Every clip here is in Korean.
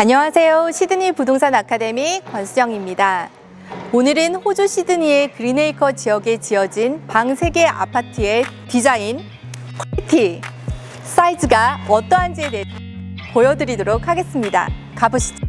안녕하세요. 시드니 부동산 아카데미 권수정입니다. 오늘은 호주 시드니의 그린에이커 지역에 지어진 방 3개 아파트의 디자인, 퀄리티, 사이즈가 어떠한지에 대해 보여드리도록 하겠습니다. 가보시죠.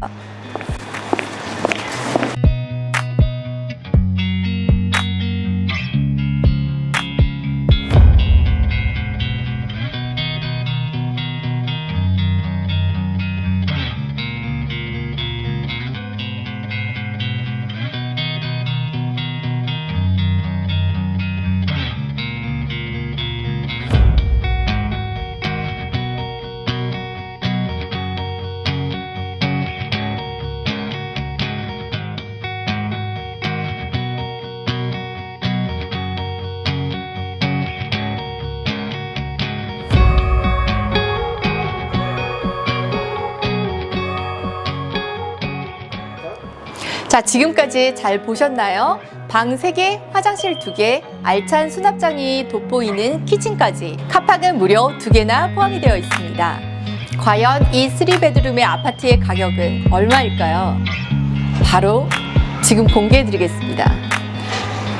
자, 지금까지 잘 보셨나요? 방 3개, 화장실 2개, 알찬 수납장이 돋보이는 키친까지 카팍은 무려 2개나 포함이 되어 있습니다. 과연 이 3베드룸의 아파트의 가격은 얼마일까요? 바로 지금 공개해 드리겠습니다.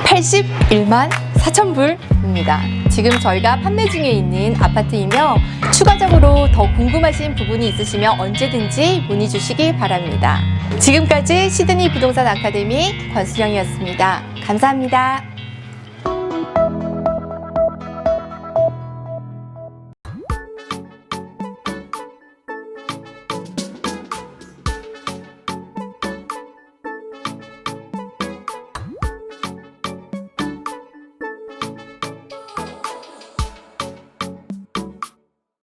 81만 4천 불입니다. 지금 저희가 판매 중에 있는 아파트이며 추가적으로 더 궁금하신 부분이 있으시면 언제든지 문의 주시기 바랍니다. 지금까지 시드니 부동산 아카데미 권수영이었습니다. 감사합니다.